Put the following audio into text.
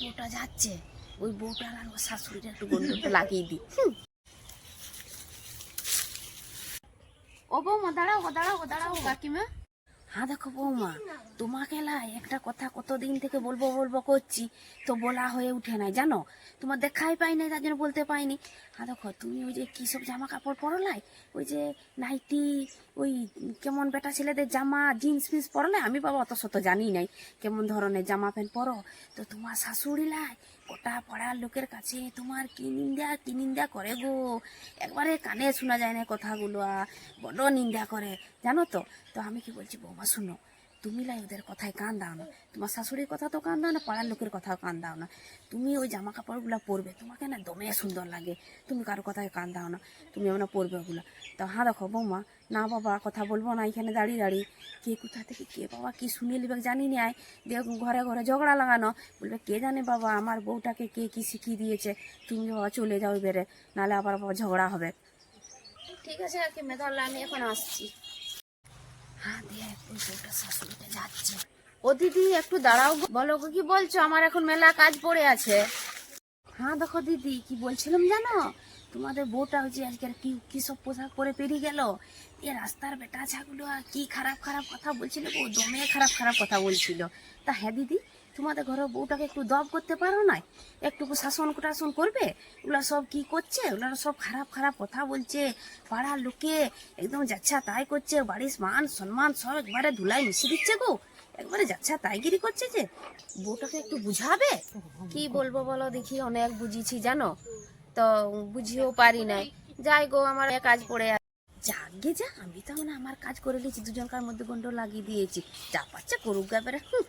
বউটা যাচ্ছে, ওই বউটা আর ওর শাশুড়িটা একটু গন্ডটা লাগিয়ে দিই। ও বৌমা, দাঁড়াও দাঁড়াও দাঁড়াও কাকিমা হ্যাঁ দেখো বৌমা, তোমাকে লাই একটা কথা কতদিন থেকে বলব বলব করছি, তো বলা হয়ে উঠে নাই, জানো? তোমার দেখাই পাই নাই, তার জন্য বলতে পাইনি। হ্যাঁ দেখো, তুমি ওই যে কী সব জামা কাপড় পরলাই ওই যে নাইটি, ওই কেমন বেটা ছেলেদের জামা, জিন্স ফিন্স পরলে আমি বাবা অত শত জানি নাই কেমন ধরনের জামা প্যান্ট পরো। তো তোমার শাশুড়ি লাই গোটা পাড়ার লোকের কাছে তোমার কি নিন্দা কি নিন্দা করে গো? একবারে কানে শোনা যায় না কথাগুলো বড় নিন্দা করে, জানো তো? তো আমি কি বলছি বৌমা শুনো, তুমি লাই ওদের কথায় কান দাও না। তোমার শাশুড়ির কথা তো কান দাও না, পাড়ার লোকের কথাও কান দাও না। তুমি ওই জামা কাপড়গুলো পরবে, তোমাকে না দমে সুন্দর লাগে। তুমি কারও কথায় কান দাও না, তুমি আমরা পরবে ওগুলো। তো হ্যাঁ দেখো বৌমা, না বাবা, কথা বলব না, এখানে দাঁড়িয়ে দাঁড়িয়ে। কে কোথা থেকে কে বাবা, কি শুনিয়ে লিবে জানি না দিয়ে ঘরে ঘরে ঝগড়া লাগানো। বলবে, কে জানে বাবা, আমার বউটাকে কে কি শিখিয়ে দিয়েছে? তুমি বাবা চলে যাও এবারে, নাহলে আবার বাবা ঝগড়া হবে। ঠিক আছে আর কি তাহলে আমি এখন আসছি। হ্যাঁ দেখ ওই বউটা যাচ্ছে। ও দিদি একটু দাঁড়াও। বলো গো, কি বলছো? আমার এখন মেলা কাজ পড়ে আছে। হ্যাঁ দেখো দিদি কি বলছিলাম জানো? তোমাদের বউটা হচ্ছে আজকে কি কি সব পোশাক পরে পেরিয়ে গেল? এ রাস্তার বেটা ছাগুলো আর কি খারাপ খারাপ কথা বলছিল গো? দমে খারাপ খারাপ কথা বলছিল। তা হ্যাঁ দিদি তোমাদের ঘরে বউটাকে একটু দব করতে পারো না? একটুকু শাসন টাসন করবে? ওগুলা সব কি করছে? ওগুলা সব খারাপ খারাপ কথা বলছে। পাড়ার লোকে একদম যাচ্ছা তাই করছে। বাড়ির মান সম্মান সব একবারে ধুলাই মিশিয়ে দিচ্ছে গো। একবারে যাচ্ছা তাইগিরি করছে যে, বউটাকে একটু বুঝাবে? কি বলব বলো দেখি, অনেক বুঝিয়েছি জানো? তো বুঝিয়েও পারি নাই। যাই গো, আমার কাজ পড়ে। যাগে যা, আমি তো মানে আমার কাজ করে নিয়েছি। দুজনকার মধ্যে গন্ড লাগিয়ে দিয়েছি। যা পাচ্ছে করুক হুম।